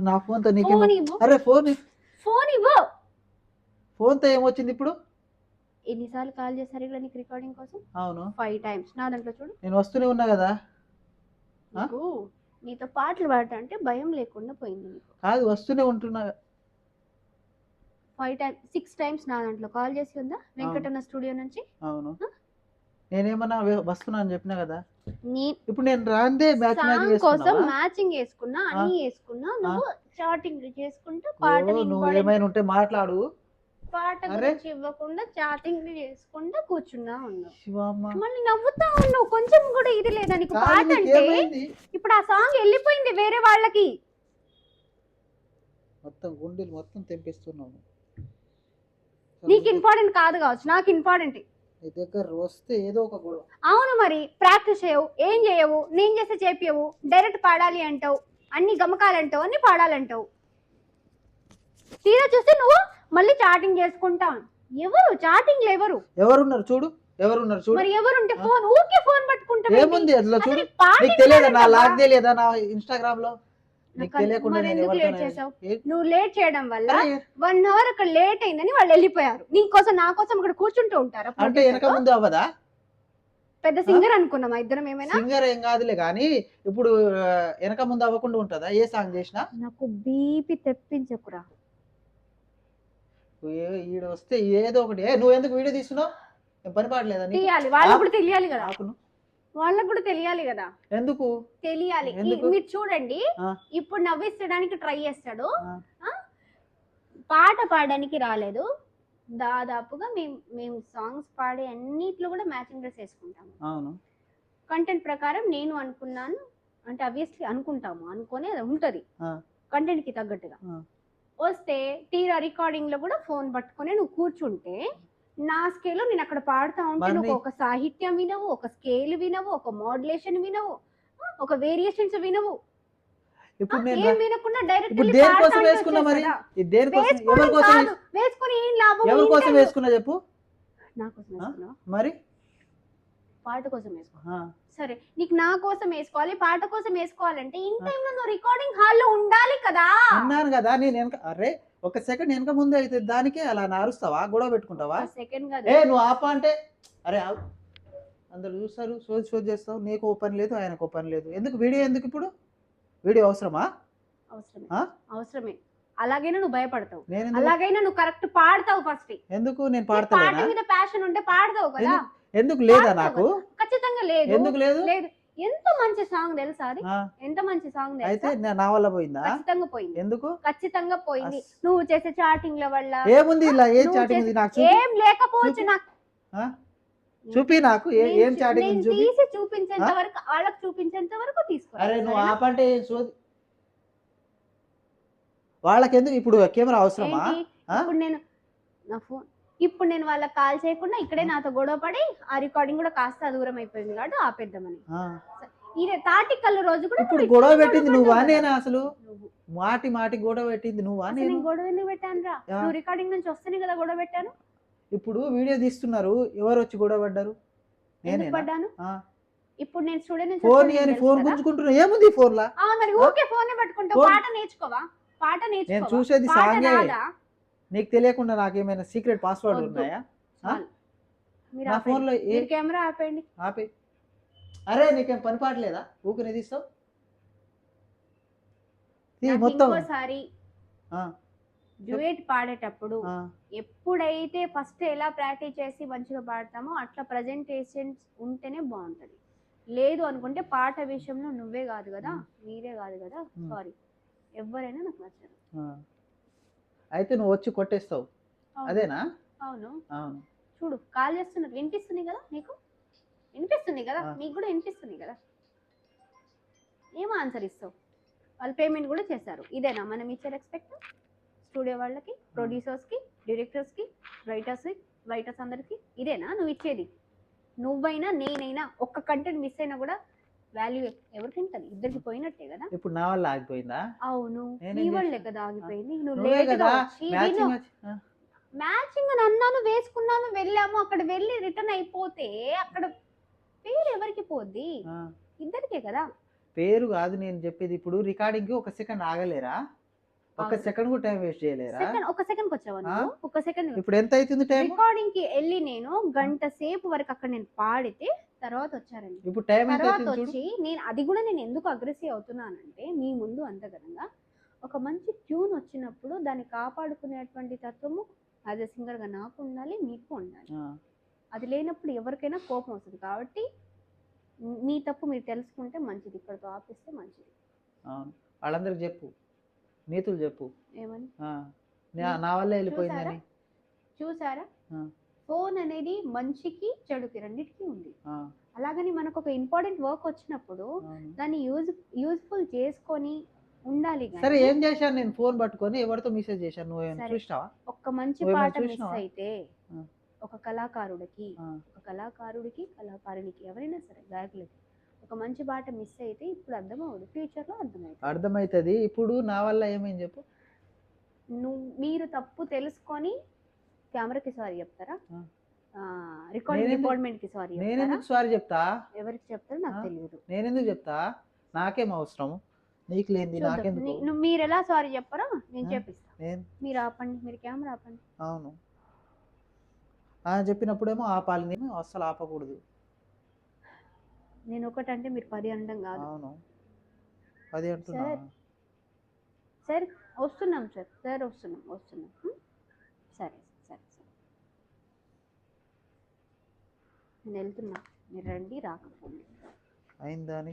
నా ఫోన్తో నీకు అరే ఫోన్ ఫోన్ ఇవ్వు. ఫోన్తో ఏమొచ్చింది ఇప్పుడు? ఎన్నిసార్లు కాల్ చేశారు ఇక్కడ నీకు రికార్డింగ్ కోసం? అవును. Five times. నా దాంట్లో చూడు. నేను వస్తూనే ఉన్నా కదా? నీతో పాటలు పాడటం అంటే భయం లేకుండా పోయింది నీకు. కాదు వస్తూనే ఉంటున్నా. ఫైవ్ టైమ్స్ సిక్స్ టైమ్స్ నా దాంట్లో. కాల్ చేసి ఉందా? వెంకటన్న స్టూడియో నుంచి? అవును. నేనేమన్నా వస్తున్నా అని చెప్పినా కదా? ఇప్పుడు నేను రాందే మ్యాచ్ కోసం మ్యాచింగ్ వేసుకున్నా. అన్ని వేసుకున్నా నువ్వు చాటింగ్ చేసుకుంటూ పాట నువ్వు ఏమైనా ఉంటే మాట్లాడు. పాట. గురించి ఇవ్వకుండా చాటింగ్ చేసుకుంటూ కూర్చున్నా ఉన్నావు. మళ్ళీ నవ్వుతా ఉన్నావు. కొంచెం కూడా ఇది లేదా నీకు పాట అంటే? ఇప్పుడు ఆ సాంగ్ వెళ్ళిపోయింది వేరే వాళ్ళకి. మొత్తం గుండెలు మొత్తం తెంపిస్తున్నావు నీకు ఇంపార్టెంట్ కాదు కావచ్చు. నాకు ఇంపార్టెంట్ నీ దగ్గర వస్తే ఏదో ఒక గొడవ. అవును మరి ప్రాక్టీస్ చేయవు ఏం చేయవు నేను చేస్తే చేపియవు డైరెక్ట్ పాడాలి అంటావు అన్ని గమకాలంటావు అన్ని పాడాలంటావు. తీరా చూస్తే నువ్వు మళ్ళీ చాటింగ్ చేసుకుంటావు ఎవరు? చాటింగ్ ఎవరు? ఎవరున్నారు చూడు ఎవరున్నారు చూడు. మరి ఎవరుంటే ఫోన్? ఊరికే ఫోన్ పట్టుకుంటావు ఏముంది అందులో చూడు? నీకు తెలియదా? నా కదా. తెలియదా నా ఇన్స్టాగ్రామ్లో నీకు నాకు తెలియకుండా మరి నేను ఎందుకు లేట్ ఎవరితోనైనా- చేసావు? ఏ- నువ్వు లేట్ చేయడం వల్ల అరే, వన్ అవర్ అక్కడ లేట్ అయిందని వాళ్ళు వెళ్ళిపోయారు. నీకోసం నా కోసం అక్కడ కూర్చుంటూ ఉంటారు అంటే వెనక ముందు అవ్వదా? పెద్ద సింగర్ అనుకున్నాం ఇద్దరం ఏమైనా? సింగర్ ఏం కాదులే కానీ ఇప్పుడు ఆ, వెనక ముందు అవ్వకుండా ఉంటుందా? ఏ సాంగ్ చేసినా? నాకు బీపీ తెప్పించకురా. ఏ- ఈడ వస్తే ఏదో ఒకటి. ఏ నువ్వు ఎందుకు వీడియో తీస్తున్నావు? ఏం పని పాడలేదా నీకు? తీయాలి. కూడా తెలియాలి కదా. ఆపును. వాళ్ళకు కూడా తెలియాలి కదా. ఎందుకు? తెలియాలి? మీరు చూడండి. ఇప్పుడు నవ్విస్తడానికి ట్రై చేస్తాడు? పాట పాడడానికి రాలేదు. దాదాపుగా మేము మేము సాంగ్స్ పాడే అన్నిట్లో కూడా మ్యాచింగ్ డ్రెస్ వేసుకుంటాము. అవును. కంటెంట్ ప్రకారం నేను అనుకున్నాను. అంటే అబ్వియస్లీ అనుకుంటాము. అనుకొని అది ఉంటది. కంటెంట్కి తగ్గట్టుగా. వస్తే తీరా రికార్డింగ్లో కూడా ఫోన్ పట్టుకొని నువ్వు కూర్చుంటే నా స్కేల్ నేను అక్కడ పాడుతా ఉంటే మరి నువ్వు నీ- ఒక సాహిత్యం వినవు ఒక స్కేల్ వినవు ఒక మోడ్యులేషన్ వినవు ఒక వేరియేషన్స్ వినవు. ఇప్పుడు నేను వినకుండా డైరెక్ట్ వేసుకున్నా మరి? ఎవరి కోసం వేసుకుని ఏం లాభం? ఎవరి కోసం? వేసుకున్నా చెప్పు? నా కోసం వేసుకున్నావా? మరి? పాట కోసం వేసుకో. సరే నీకు నా కోసం వేసుకోవాలి పాట కోసం వేసుకోవాలంటే ఇన్ టైం లో నువ్వు రికార్డింగ్ హాల్లో ఉండాలి కదా. అన్నాను కదా నేను అరే ఒక సెకండ్ వెనక ముందే అయితే దానికే అలా నారుస్తావా? గొడవ పెట్టుకుంటావా? సెకండ్ ఏ కదా నువ్వు ఆపా అంటే అరే ఆగు. అందరు చూస్తారు సోది సోది చేస్తావు. నీకు ఓ పని లేదు ఆయనకు ఓ పని లేదు. ఎందుకు? వీడియో ఎందుకు ఇప్పుడు? వీడియో అవసరమా? అవసరమే. ఆ? అవసరమే. అలాగైనా నువ్వు భయపడతావు. నేను ఎందుకు అలాగైనా నువ్వు కరెక్ట్ పాడతావు ఫస్ట్. ఎందుకు? నేను పాట పాడతలేనా? మీద ప్యాషన్ ఉంటే పాడతావు కదా. ఎందుకు- ఎందుకు లేదా పాడతావు నాకు? కదా. ఖచ్చితంగా లేదు. ఎందుకు లేదు? లేదు. ఎంత మంచి సాంగ్ తెలుసా అది? ఎంత మంచి సాంగ్ అయితే నా- వల్ల పోయిందా? ఖచ్చితంగా పోయింది. ఎందుకు? ఖచ్చితంగా పోయింది. నువ్వు చేసే చాటింగ్ల వల్ల. ఏముంది ఇలా? ఏం చాటింగ్ నాకు ఏం లేకపోవచ్చు. నాకు? చూపి నాకు. ఏ- చాటింగ్ చూపి. తీసి చూపించేంత? వరకు వాళ్ళకి చూపించేంత వరకు తీసుకో అరే నువ్వు ఆపంటే సోది ఇప్పుడు కెమెరా అవసరమా? ఇప్పుడు నేను నా ఫోన్ ఇప్పుడు నేను వాళ్ళకి కాల్ చేయకుండా ఇక్కడే నాతో గొడవ పడి ఆ రికార్డింగ్ కూడా కాస్త దూరం అయిపోయింది కాబట్టి ఆపేద్దామని. ఇది తాటి కళ్ళు రోజు కూడా ఇప్పుడు గొడవ పెట్టింది నువ్వా నేనా అసలు. మాటి మాటి గొడవ పెట్టింది నువ్వా నేను? నేను గొడవ ఎందుకు పెట్టాను రా. నువ్వు రికార్డింగ్ నుంచి వస్తేనే కదా గొడవ పెట్టాను. ఇప్పుడు వీడియో తీస్తున్నారు. ఎవరు వచ్చి గొడవ పడ్డారు? నేనేనా? పడ్డాను. ఇప్పుడు నేను స్టూడెంట్ ఫోన్ అని ఫోన్? గుంజుకుంటున్నా. ఏముంది ఫోన్ లా ఆ, మరి? ఊరికే ఫోన్ పట్టుకుంటావు. ఫోన్- పాట నేర్చుకోవా? పాట నేను నేర్చుకోవా? చూసేది సాంగే నీకు తెలియకుండా నాకేమైనా సీక్రెట్ పాస్వర్డ్. ఉన్నాయా? నా ఆపేయండి. ఫోన్లో ఏ మీరు కెమెరా ఆపేయండి. ఆపే. అరే నీకేం పని పాటలేదా ఊపిరి తీస్తావు? నాకు మొత్తం. డ్యూయట్ పాడేటప్పుడు ఎప్పుడైతే ఫస్ట్ ఎలా ప్రాక్టీస్ చేసి మంచిగా పాడతామో అట్లా ప్రజెంటేషన్స్ ఉంటేనే బాగుంటది. లేదు అనుకుంటే పాట విషయంలో నువ్వే కాదు కదా మీరే కాదు కదా. సారీ ఎవరైనా నాకు నచ్చదు ఆ. అయితే నువ్వు వచ్చి కొట్టేస్తావు. అదేనా? అవును. అవును. చూడు కాల్ చేస్తున్నారు వినిపిస్తుంది కదా నీకు? వినిపిస్తుంది కదా. నీకు కూడా వినిపిస్తుంది కదా? ఏం ఆన్సర్ ఇస్తావు? వాళ్ళు పేమెంట్ కూడా చేశారు. ఇదేనా? మనం ఇచ్చే రెస్పెక్ట్ స్టూడియో వాళ్ళకి ప్రొడ్యూసర్స్కి డైరెక్టర్స్కి రైటర్స్ రైటర్స్ అందరికి ఇదేనా? నువ్వు ఇచ్చేది. నువ్వైనా నేనైనా ఒక్క కంటెంట్ మిస్ అయినా కూడా వాల్యూ ఎవరికి ఉంటుంది ఇద్దరికి పోయినట్టే కదా? ఇప్పుడు నా వల్ల ఆగిపోయిందా? అవును. నీ వల్లే? కదా ఆగిపోయింది. నువ్వు లేట్గా మ్యాచింగ్ అని అన్నాను వేసుకున్నాము వెళ్ళాము. అక్కడ వెళ్ళి రిటర్న్ అయిపోతే అక్కడ పేరు ఎవరికి పోద్ది. ఇద్దరికే కదా. పేరు కాదు నేను చెప్పేది. ఇప్పుడు రికార్డింగ్కి ఒక సెకండ్ ఆగలేరా? ఒక. సెకండ్ కూడా టైం వేస్ట్ చేయలేరా? సెకండ్ ఒక సెకండ్ వచ్చావా నువ్వు? ఒక సెకండ్ ఇప్పుడు ఎంత అవుతుంది టైం రికార్డింగ్కి వెళ్ళి నేను గంట సేపు వరకు అక్కడ నేను పాడితే తర్వాత వచ్చారండి. ఇప్పుడు టైం ఎంత తర్వాత వచ్చి నేను అది కూడా నేను ఎందుకు అగ్రెసివ్ అవుతున్నానంటే మీ ముందు అంతగనంగా ఒక మంచి ట్యూన్ వచ్చినప్పుడు దాన్ని కాపాడుకునేటువంటి తత్వము యాజ్ ఎ సింగర్గా నాకు ఉండాలి మీకు ఉండాలి. అది లేనప్పుడు ఎవరికైనా కోపం వస్తుంది కాబట్టి మీ తప్పు మీరు తెలుసుకుంటే మంచిది ఇక్కడతో ఆపిస్తే మంచిది. వాళ్ళందరికి చెప్పు. నీతులు చెప్పు. ఏమని? నా- వల్ల వెళ్ళిపోయిందని. చూసారా. ఫోన్ అనేది మంచికి చెడుకి రెండింటికి ఉంది. అలాగని మనకు ఒక ఇంపార్టెంట్ వర్క్ వచ్చినప్పుడు. దాన్ని యూజ్ యూజ్ఫుల్ చేసుకొని ఉండాలి సరే ఏం చేశాను నేను? ఫోన్ పట్టుకొని ఎవరితో మెసేజ్ చేశాను? నువ్వు. చూసినావా? ఒక్క మంచి పాట మిస్? అయితే. ఒక కళాకారుడికి ఒక కళాకారుడికి కళాకారునికి ఎవరైనా సరే గాయకులకి ఒక మంచి పాట మిస్ అయితే ఇప్పుడు అర్థమవుదు ఫ్యూచర్లో అర్థమవుతుంది. అర్థమవుతుంది ఇప్పుడు నా వల్ల ఏమైంది చెప్పు? నువ్వు మీరు తప్పు తెలుసుకొని కెమెరాకి సారీ చెప్తారా. రికార్డింగ్ డిపార్ట్మెంట్కి సారీ చెప్తారా? నేనెందుకు సారీ చెప్తా? ఎవరికి చెప్తారో నాకు? తెలియదు. నేనెందుకు చెప్తా? నాకేం అవసరం? నీకు లేనిది. నాకెందుకు? మీరు ఎలా సారీ చెప్పారో నేను ఆ? చెప్పిస్తా. నేను మీరు ఆపండి. మీరు కెమెరా ఆపండి. అవును. చెప్పినప్పుడేమో ఆపాలి. నేను అస్సలు ఆపకూడదు. నేను ఒకటంటే మీరు పది అనడం కాదు. అవును. అది అంటున్నా. సరే. సార్ వస్తున్నాం సార్. సార్ వస్తున్నాం వస్తున్నాం. ఉం? సరే సరే సరే. నేను వెళ్తున్నా. మీరు రండి రాకపోండి. అయిందాని